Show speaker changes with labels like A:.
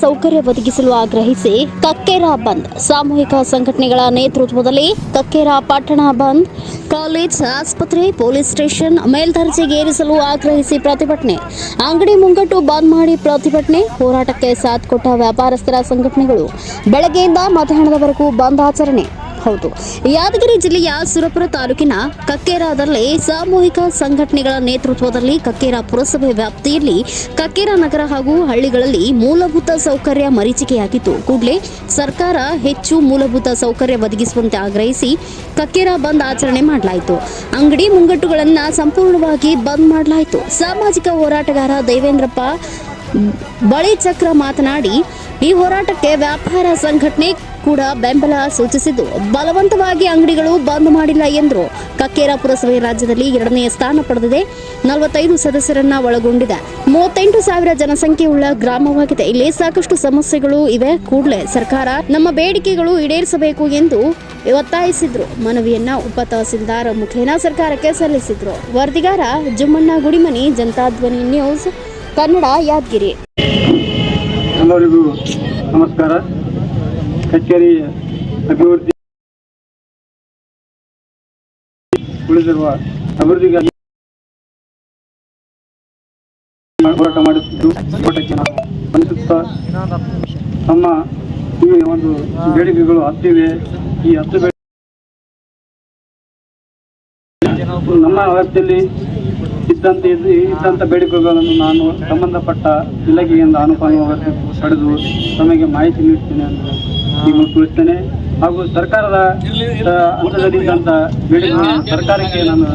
A: ಸೌಕರ್ಯ ಒದಗಿಸಲು ಆಗ್ರಹಿಸಿ ಕಕ್ಕೇರಾ ಬಂದ್. ಸಾಮೂಹಿಕ ಸಂಘಟನೆಗಳ ನೇತೃತ್ವದಲ್ಲಿ ಕಕ್ಕೇರಾ ಪಟ್ಟಣ ಬಂದ್. ಕಾಲೇಜ್, ಆಸ್ಪತ್ರೆ, ಪೊಲೀಸ್ ಸ್ಟೇಷನ್ ಮೇಲ್ದರ್ಜೆಗೇರಿಸಲು ಆಗ್ರಹಿಸಿ ಪ್ರತಿಭಟನೆ. ಅಂಗಡಿ ಮುಂಗಟ್ಟು ಬಂದ್ ಮಾಡಿ ಪ್ರತಿಭಟನೆ. ಹೋರಾಟಕ್ಕೆ ಸಾಥ್ ಕೊಟ್ಟ ವ್ಯಾಪಾರಸ್ಥರ ಸಂಘಟನೆಗಳು. ಬೆಳಗ್ಗೆಯಿಂದ ಮಧ್ಯಾಹ್ನದವರೆಗೂ ಬಂದ್ ಆಚರಣೆ. ಹೌದು. ಯಾದಗಿರಿ ಜಿಲ್ಲೆಯ ಸುರಪುರ ತಾಲೂಕಿನ ಕಕ್ಕೇರಾದಲ್ಲಿ ಸಾಮೂಹಿಕ ಸಂಘಟನೆಗಳ ನೇತೃತ್ವದಲ್ಲಿ ಕಕ್ಕೇರಾ ಪುರಸಭೆ ವ್ಯಾಪ್ತಿಯಲ್ಲಿ ಕಕ್ಕೇರಾ ನಗರ ಹಾಗೂ ಹಳ್ಳಿಗಳಲ್ಲಿ ಮೂಲಭೂತ ಸೌಕರ್ಯ ಮರೀಚಿಕೆಯಾಗಿದ್ದು, ಕೂಡಲೇ ಸರ್ಕಾರ ಹೆಚ್ಚು ಮೂಲಭೂತ ಸೌಕರ್ಯ ಒದಗಿಸುವಂತೆ ಆಗ್ರಹಿಸಿ ಕಕ್ಕೇರಾ ಬಂದ್ ಆಚರಣೆ ಮಾಡಲಾಯಿತು. ಅಂಗಡಿ ಮುಂಗಟ್ಟುಗಳನ್ನು ಸಂಪೂರ್ಣವಾಗಿ ಬಂದ್ ಮಾಡಲಾಯಿತು. ಸಾಮಾಜಿಕ ಹೋರಾಟಗಾರ ದೇವೇಂದ್ರಪ್ಪ ಬಳಿ ಚಕ್ರ ಮಾತನಾಡಿ, ಈ ಹೋರಾಟಕ್ಕೆ ವ್ಯಾಪಾರ ಸಂಘಟನೆ ಕೂಡ ಬೆಂಬಲ ಸೂಚಿಸಿದ್ದು. ಬಲವಂತವಾಗಿ ಅಂಗಡಿಗಳು ಬಂದ್ ಮಾಡಿಲ್ಲ ಎಂದರು. ಕಕ್ಕೇರ ಪುರಸಭೆ ರಾಜ್ಯದಲ್ಲಿ ಎರಡನೇ ಸ್ಥಾನ ಪಡೆದಿದೆ. ನಲವತ್ತೈದು ಸದಸ್ಯರನ್ನ ಒಳಗೊಂಡಿದೆ. ಮೂವತ್ತೆಂಟು ಸಾವಿರ ಜನಸಂಖ್ಯೆಯುಳ್ಳ ಗ್ರಾಮವಾಗಿದೆ. ಇಲ್ಲಿ ಸಾಕಷ್ಟು ಸಮಸ್ಯೆಗಳು ಇವೆ. ಕೂಡಲೇ ಸರ್ಕಾರ ನಮ್ಮ ಬೇಡಿಕೆಗಳು ಈಡೇರಿಸಬೇಕು ಎಂದು ಒತ್ತಾಯಿಸಿದ್ರು. ಮನವಿಯನ್ನ ಉಪ ತಹಸೀಲ್ದಾರ್ ಮುಖೇನ ಸರ್ಕಾರಕ್ಕೆ ಸಲ್ಲಿಸಿದ್ರು. ವರದಿಗಾರ ಜುಮ್ಮಣ್ಣ ಗುಡಿಮನಿ ಜನತಾಧ್ವನಿ ನ್ಯೂಸ್, ಕನ್ನಡ ಯಾದಗಿರಿ.
B: ಎಲ್ಲರಿಗೂ ನಮಸ್ಕಾರ. ಕಚೇರಿ ಅಭಿವೃದ್ಧಿ ಉಳಿದಿರುವ ಅಭಿವೃದ್ಧಿಗಾಗಿ ಹೋರಾಟ ಮಾಡುತ್ತಿದ್ದು ಹೋರಾಟಕ್ಕೆ ನಮ್ಮ ಈ ಒಂದು ಬೇಡಿಕೆಗಳು ಹತ್ತಿವೆ ಈ ಹತ್ತು ಬೇಡಿಕೆ ನಮ್ಮ ವ್ಯಾಪ್ತಿಯಲ್ಲಿ ಇದ್ದಂತೆ ಇದ್ದ- ಇದ್ದಂಥ ಬೇಡಿಕೆಗಳನ್ನು ನಾನು ಸಂಬಂಧಪಟ್ಟ ಇಲಾಖೆಯಿಂದ ಅನುಪಾನ ಪಡೆದು ತಮಗೆ ಮಾಹಿತಿ ನೀಡ್ತೇನೆ ಅಂತ ಈಗ ತಿಳಿಸ್ತೇನೆ ಹಾಗೂ ಸರ್ಕಾರದ ಆ, ಹಂತದಲ್ಲಿದ್ದಂಥ ಬೇಡಿಕೆಗಳನ್ನು ಸರ್ಕಾರಕ್ಕೆ ನಾನು